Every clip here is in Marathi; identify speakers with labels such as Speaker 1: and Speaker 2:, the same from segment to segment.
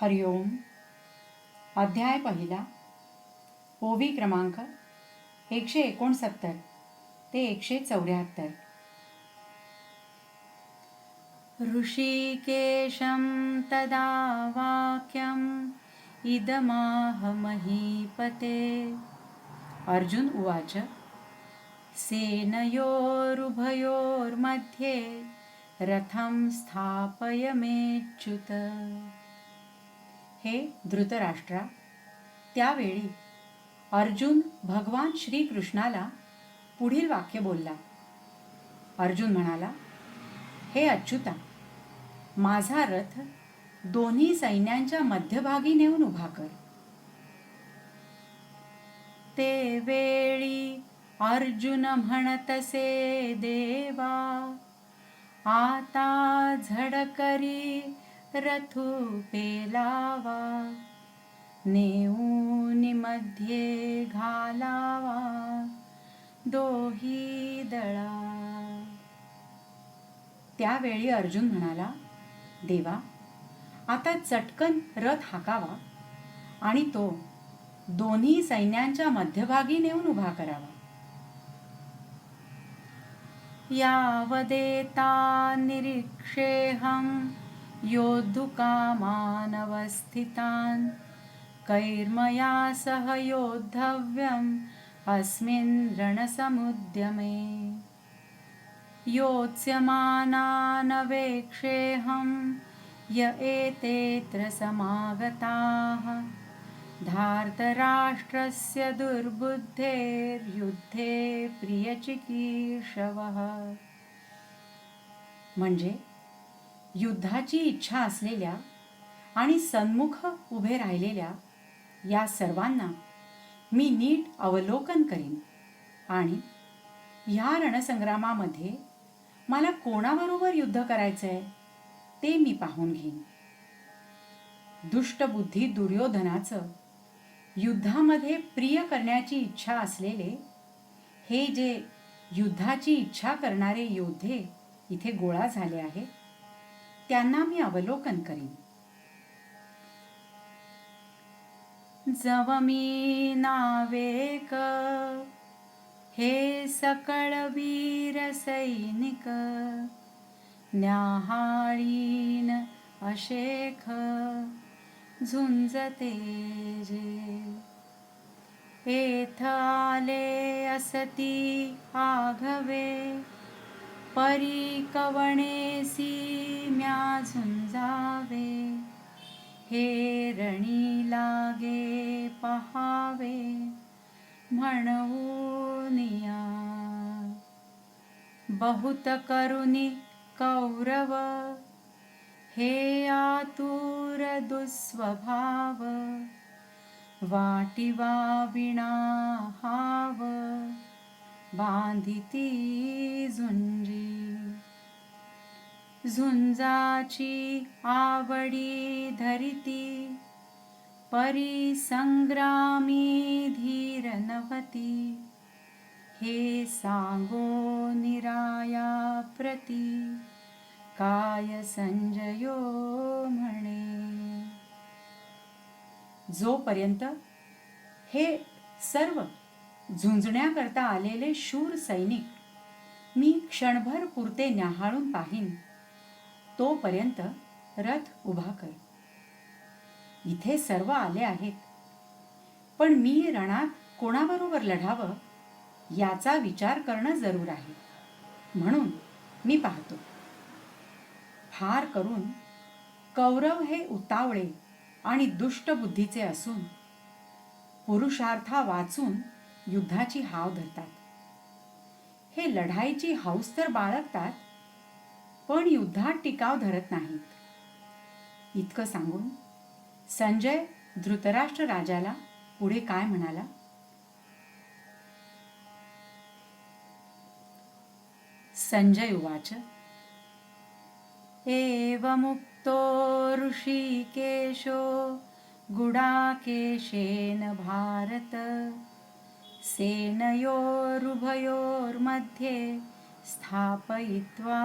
Speaker 1: हरिओम अध्याय पहिला. ओवी क्रमांक एकशे एकोणसत्तर ते एकशे चौऱ्याहत्तर. ऋषिकेशं तदा वाक्यम् इदमाह महीपते अर्जुन उवाच सेनयोरुभयोर्मध्ये रथं स्थापयमेच्युत। हे धृतराष्ट्रा. त्यावेळी अर्जुन भगवान श्रीकृष्णाला पुढील वाक्य बोलला. अर्जुन म्हणाला हे अच्युता माझा रथ दोन्ही सैन्यांच्या मध्यभागी नेऊन उभा कर. ते वेळी अर्जुन म्हणतसे देवा आता झडकरी रथू पेलावा नेऊन मध्ये घालावा दोही दळा. त्यावेळी अर्जुन म्हणाला देवा आता चटकन रथ हाकावा आणि तो दोन्ही सैन्यांच्या मध्यभागी नेऊन उभा करावा. यावदेता निरीक्षेहं योद्धुकामानवस्थितान्। कैर्मया सह योद्धव्यम् अस्मिन् रणसमुद्यमे। योत्स्यमानानवेक्षेऽहं य एतेऽत्र समागताः। धार्तराष्ट्रस्य दुर्बुद्धेर्युद्धे प्रियचिकीर्षवः। म्हणजे युद्धाची इच्छा असलेल्या आणि सन्मुख उभे राहिलेल्या या सर्वांना मी नीट अवलोकन करीन. आणि ह्या रणसंग्रामामध्ये मला कोणाबरोबर युद्ध करायचं आहे ते मी पाहून घेईन. दुष्टबुद्धी दुर्योधनाचं युद्धामध्ये प्रिय करण्याची इच्छा असलेले हे जे युद्धाची इच्छा करणारे योद्धे इथे गोळा झाले आहेत त्यांना मी अवलोकन करीन. जवमी नावेक हे सकळ वीर सैनिक न्याहाळीन अशेख झुंजते जे. एथ आले असती आघवे परी कवणेसी म्या झुंजावे हे रणी लागे पहावे म्हणूनिया बहुत करुनी कौरव हे आतुर दुस्वभाव वाटिवा विणा हाव बांधिती झुंजी. झुंजाची आवडी धरिती परिसंग्रामी धीर नवती. हे सांगो निराया प्रती काय संजयो म्हणे. जोपर्यंत हे सर्व झुंजण्याकरता आलेले शूर सैनिक मी क्षणभर पुरते न्याहाळून पाहीन तोपर्यंत रथ उभा कर. इथे सर्व आले आहेत. पण मी रणात कोणाबरोबर लढावं याचा विचार करणं जरूर आहे. म्हणून मी पाहतो. फार करून कौरव हे उतावळे आणि दुष्ट बुद्धीचे असून पुरुषार्था वाचून युद्धाची हाव धरतात. हे लढाईची हौस तर बाळगतात पण युद्धात टिकाव धरत नाहीत. इतकं सांगून संजय धृतराष्ट्र राजाला पुढे काय म्हणाला? संजय उवाच. एवमुक्तो ऋषिकेशो गुडाकेशेन भारत सेनयोरुभयोर्मध्ये स्थापयित्वा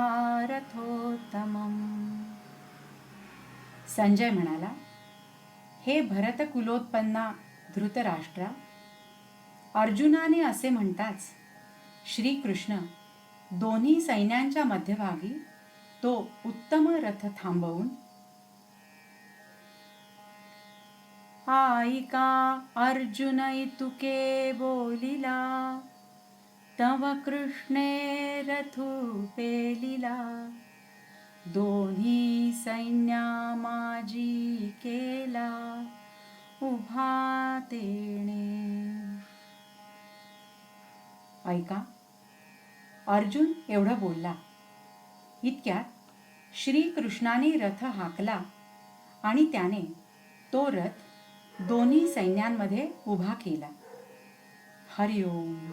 Speaker 1: रथोत्तमम्. संजय म्हणाला हे भरत कुलोत्पन्ना धृतराष्ट्रा अर्जुनाने असे म्हणताच श्रीकृष्ण दोन्ही सैन्यांच्या मध्यभागी तो उत्तम रथ थांबवून आईका अर्जुन इतुके बोलिला तव कृष्णे रथू दोन्ही सैन्या माझी केला। उभा तेणे ऐका अर्जुन एवढं बोलला इतक्यात श्रीकृष्णाने रथ हाकला आणि त्याने तो रथ दोन्ही सैन्यांमध्ये उभा केला। हरिओम।